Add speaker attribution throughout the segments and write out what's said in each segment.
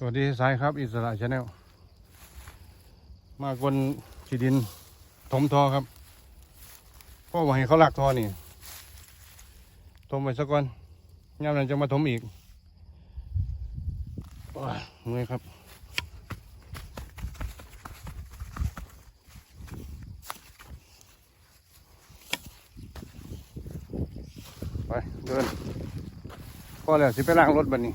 Speaker 1: สวัสดีสายครับ อิสระชาแนลมากวนขีดิน ถมทอครับพ่อบอกให้เขาหลักทอนี่ ถมไปสักก่อนยามนั้นจะมาถมอีกเมื่อยครับไปเดินพอแล้วสิไปล้างรถบัดนี้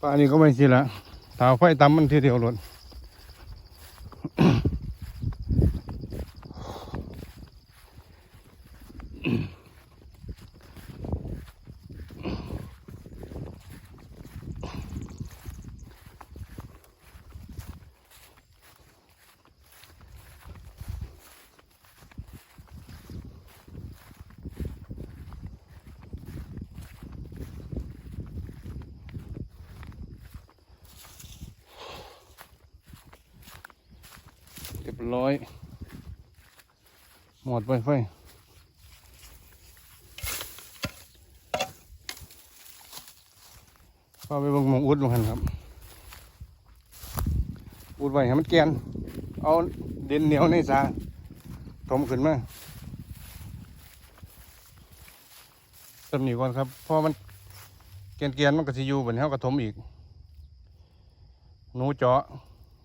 Speaker 1: ป่านี้ก็ไม่สิละถาวไฟตำมันทีเดียวหลดเรียบร้อย หมดไปไฟก็ไปบงมองอุดลงหันครับ อุดไว้ให้มันแกน เอาดินเหนียวในสาถมขึ้นมาตำหนิก่อนครับเพราะมันเกนเกียนๆมันก็สิอยู่บนเฮากระถมอีกหนูเจาะ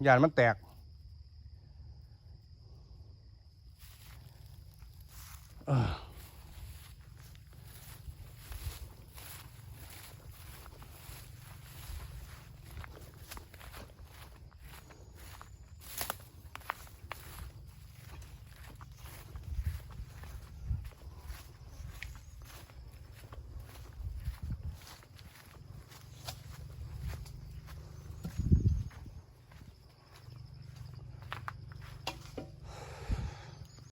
Speaker 1: ยานมันแตก เออ